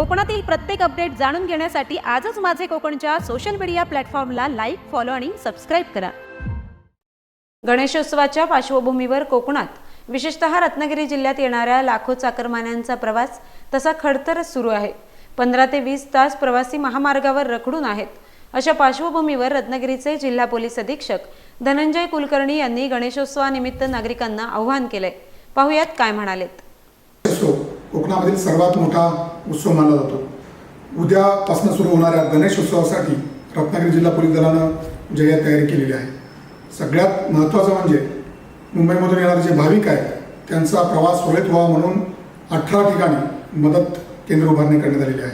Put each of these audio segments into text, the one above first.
कोकणातील प्रत्येक अपडेट जाणून घेण्यासाठी आजच माझे कोकणच्या सोशल मीडिया प्लॅटफॉर्मला लाईक फॉलो आणि सबस्क्राईब करा. गणेशोत्सवाच्या पार्श्वभूमीवर कोकणात विशेषतः रत्नागिरी जिल्ह्यात येणाऱ्या लाखो चाकरमान्यांचा प्रवास तसा खडतरच सुरू आहे. पंधरा ते वीस तास प्रवासी महामार्गावर रखडून आहेत. अशा पार्श्वभूमीवर रत्नागिरीचे जिल्हा पोलीस अधीक्षक धनंजय कुलकर्णी यांनी गणेशोत्सवानिमित्त नागरिकांना आव्हान केलंय. पाहुयात काय म्हणालेत. कोकणामधील सर्वात मोठा उत्सव मानला जातो. उद्यापासून सुरू होणाऱ्या गणेश उत्सवासाठी रत्नागिरी जिल्हा पोलीस दलानं जय्यत तयारी केलेली आहे. सगळ्यात महत्त्वाचं म्हणजे मुंबईमधून येणारे जे भाविक आहेत त्यांचा प्रवास सुरळीत व्हावा म्हणून अठरा ठिकाणी मदत केंद्र उभारणी करण्यात आलेली आहे.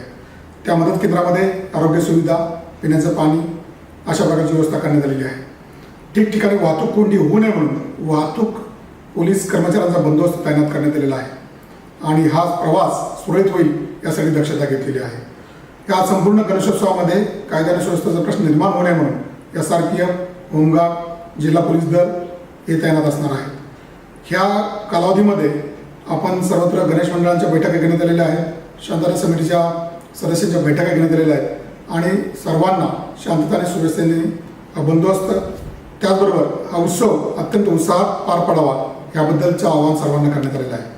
त्या मदत केंद्रामध्ये आरोग्य सुविधा पिण्याचं पाणी अशा प्रकारची व्यवस्था करण्यात आलेली आहे. ठिकठिकाणी वाहतूक कोंडी होऊ नये म्हणून वाहतूक पोलीस कर्मचाऱ्यांचा बंदोबस्त तैनात करण्यात आलेला आहे. आणि हा प्रवास सुरळीत होईल यासाठी दक्षता घेतलेली आहे. या संपूर्ण गणेशोत्सवामध्ये कायदा सुव्यवस्थेचा प्रश्न निर्माण होऊ नये म्हणून S R P F home guard जिल्हा पोलीस दल हे तैनात असणार आहे ह्या कालावधीमध्ये आपण सर्वत्र गणेश मंडळांच्या बैठका घेण्यात आलेल्या आहेत शांतता समितीच्या सदस्यांच्या बैठका घेण्यात आलेल्या आहेत आणि सर्वांना शांतता आणि सुव्यवस्थेने बंदोबस्त. त्याचबरोबर हा उत्सव अत्यंत उत्साहात पार पडावा याबद्दलचं आवाहन सर्वांना करण्यात आलेलं आहे.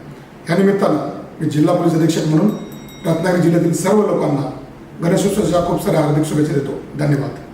या निमित्तानं मी जिल्हा पोलीस अधीक्षक म्हणून रत्नागिरी जिल्ह्यातील सर्व लोकांना गणेशोत्सवाच्या खूप साऱ्या हार्दिक शुभेच्छा देतो. धन्यवाद.